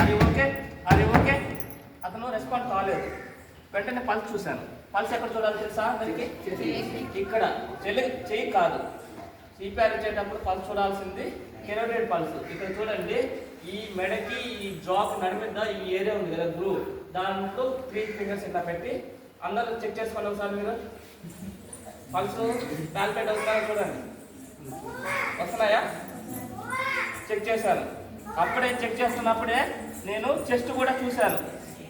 అది ఓకే అది ఓకే అతను రెస్పాండ్ కాలేదు. వెంటనే పల్స్ చూశాను. పల్స్ ఎక్కడ చూడాలి తెలుసా అందరికి? ఇక్కడ. చెల్లి చెయ్యి కాదు. సిపిఆర్ ఇచ్చేటప్పుడు పల్స్ చూడాల్సింది కెరోటెడ్ పల్స్ ఇక్కడ చూడండి ఈ మెడకి ఈ జాక్ నడిమిద్ద ఈ ఏరియా ఉంది కదా గ్రూ దాంట్లో త్రీ ఫింగర్స్ ఇట్లా పెట్టి అందరూ చెక్ చేసుకోండి ఒకసారి మీరు. పల్స్ ప్యాల్పేట్ అవుతున్నాయా చూడండి. వస్తున్నాయా? చెక్ చేశాను. అప్పుడే చెక్ చేస్తున్నప్పుడే నేను చెస్ట్ కూడా చూశాను.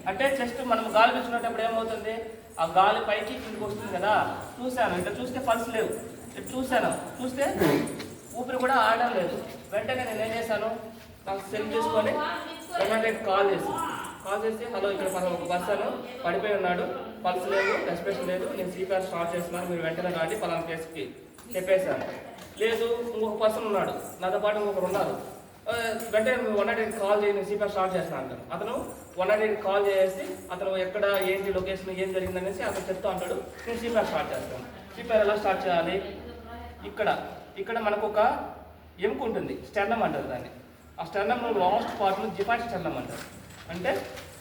అంటే చెస్ట్ మనం గాలి పీల్చుకునేటప్పుడు ఏమవుతుంది? ఆ గాలి పైకి కిందికి వస్తుంది కదా? చూశాను. ఇట్లా చూస్తే పల్స్ లేవు. ఇట్లా చూశాను. చూస్తే ఊపిరి కూడా ఆడడం లేదు. వెంటనే నేను ఏం చేశాను? నాకు సెల్ చేసుకొని వెంటనే కాల్ చేసి కాల్ చేసి హలో ఇక్కడ మన ఒక పర్సన్ పడిపోయి ఉన్నాడు. పల్స్ లేదు రెస్పిరేషన్ లేదు. నేను సీపీఆర్ స్టార్ట్ చేస్తున్నాను. మీరు వెంటనే రాండి. పలానా కేసుకి చెప్పేశాను. లేదు ఇంకొక పర్సన్ ఉన్నాడు. నాతో పాటు ఇంకొకరు ఉన్నారు. అంటే వెంటనే వన్ నాట్ ఎయిట్ కాల్ చేయను సిపిఆర్ స్టార్ట్ చేస్తాను అంటాను అతను వన్ నాట్ ఎయిట్ కాల్ చేసి అతను ఎక్కడ ఏంటి లొకేషన్ ఏం జరిగింది అనేసి అతను చెప్తూ అంటాడు. నేను సిపిఆర్ స్టార్ట్ చేస్తాను. సిపిఆర్ ఎలా స్టార్ట్ చేయాలి? ఇక్కడ ఇక్కడ మనకు ఒక ఎముక ఉంటుంది. స్టెర్నం అంటారు దాన్ని. ఆ స్టెర్నం లాస్ట్ పార్ట్లో జిఫాట్ స్టెర్నం అంటారు. అంటే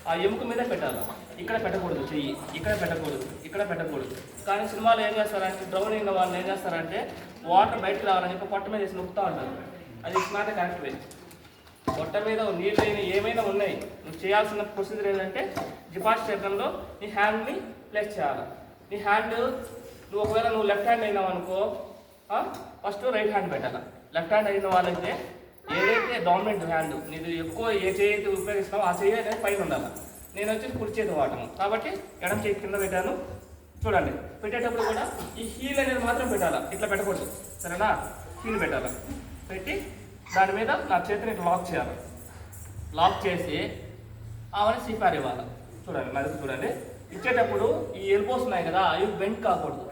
ఆ ఎముక మీద పెట్టాలి. ఇక్కడ పెట్టకూడదు చెయ్యి. ఇక్కడ పెట్టకూడదు ఇక్కడ పెట్టకూడదు. కానీ సినిమాలో ఏం చేస్తారంటే డ్రౌన్ అయిన వాళ్ళు ఏం చేస్తారంటే వాటర్ బయటకు రావాలని చెప్పి పొట్ట మీద వేసి నొక్కుతూ ఉంటారు. అది ఇట్స్ నాట్ కరెక్ట్ వే పొట్ట మీద నీళ్ళు అయినా ఏమైనా ఉన్నాయి నువ్వు చేయాల్సిన ప్రొసీజర్ ఏంటంటే డిపాజిట్ చేయడంలో నీ హ్యాండ్ని ప్లేస్ చేయాలి. నీ హ్యాండ్ నువ్వు ఒకవేళ నువ్వు లెఫ్ట్ హ్యాండ్ అయినావు అనుకో ఫస్ట్ రైట్ హ్యాండ్ పెట్టాలి. లెఫ్ట్ హ్యాండ్ అయిన వాళ్ళైతే ఏదైతే డామినెంట్ హ్యాండ్ నీది ఎక్కువ ఏ చేయి అయితే ఉపయోగిస్తావో ఆ చేయి అనేది పైన ఉండాలి. నేను వచ్చి కుడి చేతి వాడను. కాబట్టి ఎడం చేతి కింద పెట్టాను. చూడండి. పెట్టేటప్పుడు కూడా ఈ హీల్ అనేది మాత్రం పెట్టాలి. ఇట్లా పెట్టకూడదు. సరేనా? హీల్ పెట్టాలి. పెట్టి దాని మీద నా చేతిని లాక్ చేయాలి. లాక్ చేసి ఆమెను సిఫార్ ఇవ్వాలి. చూడండి నడుపు చూడండి. ఇచ్చేటప్పుడు ఈ ఎల్బోస్ ఉన్నాయి కదా అవి బెండ్ కాకూడదు.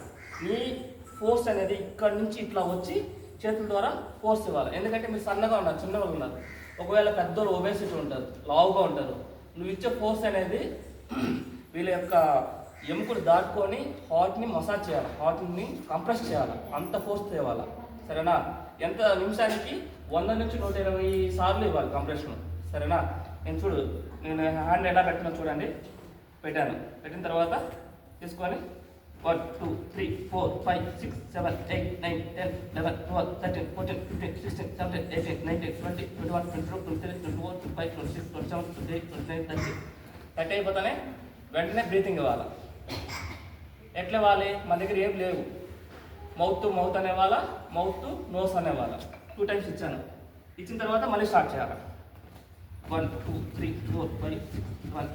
మీ ఫోర్స్ అనేది ఇక్కడ నుంచి ఇట్లా వచ్చి చేతుల ద్వారా ఫోర్స్ ఇవ్వాలి. ఎందుకంటే మీరు సన్నగా ఉన్నారు చిన్నగా ఉన్నారు ఒకవేళ పెద్దలు ఒబేసిటీ ఉంటారు లావుగా ఉంటారు నువ్వు ఇచ్చే ఫోర్స్ అనేది వీళ్ళ యొక్క ఎముకలు దాటుకొని హార్ట్ని మసాజ్ చేయాలి. హార్ట్ని కంప్రెస్ చేయాలి. అంత ఫోర్స్ తేవాలి? సరేనా? ఎంత నిమిషానికి? వంద నుంచి నూట ఇరవై సార్లు ఇవ్వాలి కంప్రెషన్. సరేనా? నేను చూడు నేను హ్యాండ్ ఎలా పెట్టినా చూడండి. పెట్టాను. పెట్టిన తర్వాత తీసుకొని one two three four five six seven eight nine ten eleven twelve thirteen fourteen fifteen sixteen seventeen eighteen nineteen twenty twenty one twenty two twenty three twenty four twenty five twenty six twenty seven twenty eight twenty nine thirty. Thirty అయిపోతానే వెంటనే breathing ఇవ్వాలి? ఎట్లా ఇవ్వాలి? మన దగ్గర ఏం లేవు. Mouth to mouth అనేవాళ్ళ మౌత్ టు నోస్ అనేవాళ్ళ టూ టైమ్స్ ఇచ్చాను. ఇచ్చిన తర్వాత మళ్ళీ స్టార్ట్ చేయాలి. One two three four five one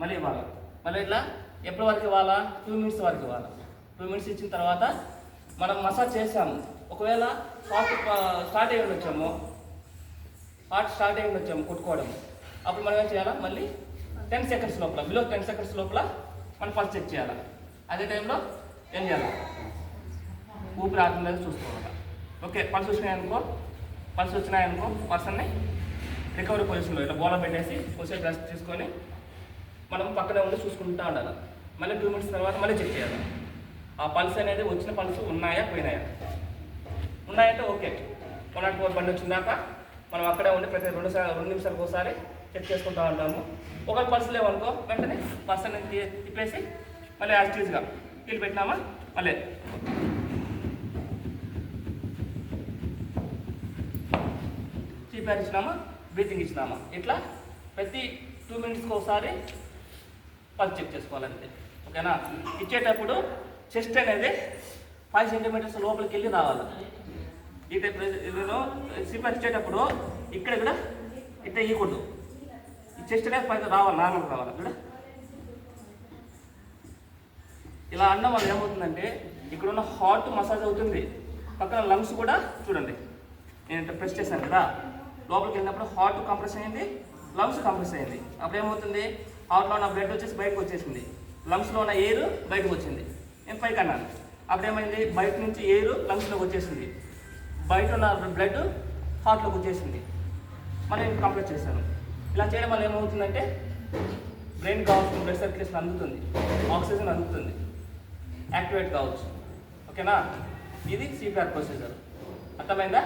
మళ్ళీ ఇవ్వాలి. మళ్ళీ ఇట్లా ఎప్పటి వరకు ఇవ్వాలా? టూ మినిట్స్ వరకు ఇవ్వాలి. టూ మినిట్స్ ఇచ్చిన తర్వాత మనం మసాజ్ చేసాము. ఒకవేళ షార్ట్ స్టార్ట్ అయ్యి ఉండొచ్చాము. హార్ట్ స్టార్ట్ అయ్యి ఉండొచ్చాము కొట్టుకోవడం. అప్పుడు మనం ఏం చేయాలా? మళ్ళీ టెన్ సెకండ్స్ లోపల బిలో టెన్ సెకండ్స్ లోపల మనం ఫస్ట్ చెక్ చేయాలి? అదే టైంలో ఏం చేయాలి? ఊపిరి ఆత్మ చూసుకోవాలి. ఓకే పల్స్ వచ్చినాయనుకో పల్స్ వచ్చినాయనుకో పర్సన్ని రికవరీ పొజిషన్లో ఇట్లా బోల పెట్టేసి కొంచెం రెస్ట్ తీసుకొని మనం పక్కనే ఉండి చూసుకుంటూ ఉండాలి. మళ్ళీ టూ మినిట్స్ తర్వాత మళ్ళీ చెక్ చేయాలి? ఆ పల్స్ అనేది వచ్చిన పల్స్ ఉన్నాయా పోయినాయా? ఉన్నాయంటే ఓకే వన్ నాట్ ఫోర్ బండి వచ్చిందాక మనం అక్కడే ఉండి ప్రతి రెండు సార్లు రెండు నిమిషాలకు ఒకసారి చెక్ చేసుకుంటూ ఉంటాము. ఒకవేళ పర్స్ లేవనుకో వెంటనే పర్సన్ తిప్పేసి మళ్ళీ యాక్టివ్స్గా వీళ్ళు పెట్టినామా? మళ్ళీ. చీపేర్ ఇచ్చినామా బ్రీతింగ్ ఇచ్చినామా? ఇట్లా ప్రతి టూ మినిట్స్కి ఒకసారి పల్స్ చెక్ చేసుకోవాలంతే. ఓకేనా? ఇచ్చేటప్పుడు చెస్ట్ అనేది ఫైవ్ సెంటీమీటర్స్ లోపలికి వెళ్ళి రావాలి. ఈ టైప్ నేను సిపర్ ఇచ్చేటప్పుడు ఇక్కడ కూడా ఇట్లా ఇవ్వకూడదు చెస్ట్ అనేది పైన రావాలి నార్మల్ రావాలి. అక్కడ ఇలా అన్నం వల్ల ఏమవుతుందంటే ఇక్కడ ఉన్న హార్ట్ మసాజ్ అవుతుంది. పక్కన లంగ్స్ కూడా చూడండి. నేను ఇట్లా ప్రెస్ చేశాను కదా. లోపలికి వెళ్ళినప్పుడు హార్ట్ కంప్రెస్ అయింది లంగ్స్ కంప్రెస్ అయింది. అప్పుడు ఏమవుతుంది? హార్ట్లో ఉన్న బ్లడ్ వచ్చేసి బయటకు వచ్చేసింది. లంగ్స్లో ఉన్న ఎయిర్ బయటకు వచ్చింది. నేను పైకి అన్నాను. అప్పుడు ఏమైంది? బయట నుంచి ఎయిర్ లంగ్స్లోకి వచ్చేసింది. బయట ఉన్న బ్లడ్ హార్ట్లోకి వచ్చేసింది. మరి నేను కంప్లీట్ చేశాను. ఇలా చేయడం వల్ల ఏమవుతుందంటే బ్రెయిన్ కావచ్చు బ్లడ్ సర్క్యులేషన్ అందుతుంది ఆక్సిజన్ అందుతుంది యాక్టివేట్ కావచ్చు. ఓకేనా ఇది సిపిఆర్ ప్రొసీజర్ అర్థమైందా?